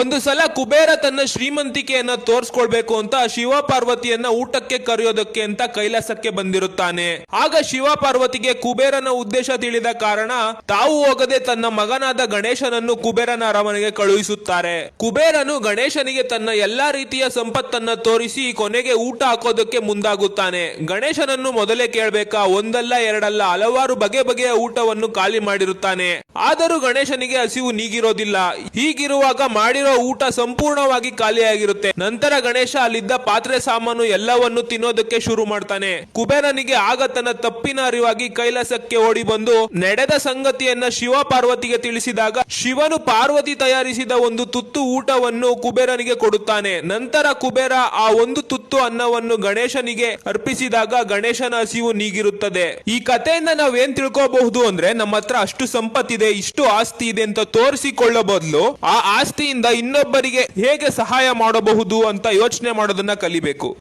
ಒಂದು ಸಲ ಕುಬೇರ ತನ್ನ ಶ್ರೀಮಂತಿಕೆಯನ್ನ ತೋರ್ಸ್ಕೊಳ್ಬೇಕು ಅಂತ ಶಿವ ಪಾರ್ವತಿಯನ್ನ ಊಟಕ್ಕೆ ಕರೆಯೋದಕ್ಕೆ ಅಂತ ಕೈಲಾಸಕ್ಕೆ ಬಂದಿರುತ್ತಾನೆ. ಆಗ ಶಿವ ಪಾರ್ವತಿಗೆ ಕುಬೇರನ ಉದ್ದೇಶ ತಿಳಿದ ಕಾರಣ ತಾವು ಹೋಗದೆ ತನ್ನ ಮಗನಾದ ಗಣೇಶನನ್ನು ಕುಬೇರನ ಅರಮನೆಗೆ ಕಳುಹಿಸುತ್ತಾರೆ. ಕುಬೇರನು ಗಣೇಶನಿಗೆ ತನ್ನ ಎಲ್ಲಾ ರೀತಿಯ ಸಂಪತ್ತನ್ನ ತೋರಿಸಿ ಕೊನೆಗೆ ಊಟ ಹಾಕೋದಕ್ಕೆ ಮುಂದಾಗುತ್ತಾನೆ. ಗಣೇಶನನ್ನು ಮೊದಲೇ ಕೇಳಬೇಕಾ, ಒಂದಲ್ಲ ಎರಡಲ್ಲ, ಹಲವಾರು ಬಗೆ ಬಗೆಯ ಊಟವನ್ನು ಖಾಲಿ ಮಾಡಿರುತ್ತಾನೆ. ಆದರೂ ಗಣೇಶನಿಗೆ ಹಸಿವು ನೀಗಿರೋದಿಲ್ಲ. ಹೀಗಿರುವಾಗ ಮಾಡಿರೋ ಊಟ ಸಂಪೂರ್ಣವಾಗಿ ಖಾಲಿಯಾಗಿರುತ್ತೆ. ನಂತರ ಗಣೇಶ ಅಲ್ಲಿದ್ದ ಪಾತ್ರೆ ಸಾಮಾನು ಎಲ್ಲವನ್ನು ತಿನ್ನೋದಕ್ಕೆ ಶುರು ಮಾಡ್ತಾನೆ. ಕುಬೇರನಿಗೆ ಆಗ ತನ್ನ ತಪ್ಪಿನ ಅರಿವಾಗಿ ಕೈಲಾಸಕ್ಕೆ ಓಡಿ ಬಂದು ನಡೆದ ಸಂಗತಿಯನ್ನ ಶಿವ ಪಾರ್ವತಿಗೆ ತಿಳಿಸಿದಾಗ ಶಿವನು ಪಾರ್ವತಿ ತಯಾರಿಸಿದ ಒಂದು ತುತ್ತು ಊಟವನ್ನು ಕುಬೇರನಿಗೆ ಕೊಡುತ್ತಾನೆ. ನಂತರ ಕುಬೇರ ಆ ಒಂದು ತುತ್ತು ಅನ್ನವನ್ನು ಗಣೇಶನಿಗೆ ಅರ್ಪಿಸಿದಾಗ ಗಣೇಶನ ಹಸಿವು ನೀಗಿರುತ್ತದೆ. ಈ ಕಥೆಯಿಂದ ನಾವೇನ್ ತಿಳ್ಕೋಬಹುದು ಅಂದ್ರೆ ನಮ್ಮ ಹತ್ರ ಅಷ್ಟು ಸಂಪತ್ತಿದೆ, ಇಷ್ಟು ಆಸ್ತಿ ಇದೆ ಅಂತ ತೋರಿಸಿಕೊಳ್ಳೋ ಬದಲು ಆ ಆಸ್ತಿಯಿಂದ ಇನ್ನೊಬ್ಬರಿಗೆ ಹೇಗೆ ಸಹಾಯ ಮಾಡಬಹುದು ಅಂತ ಯೋಚನೆ ಮಾಡೋದನ್ನ ಕಲಿಬೇಕು.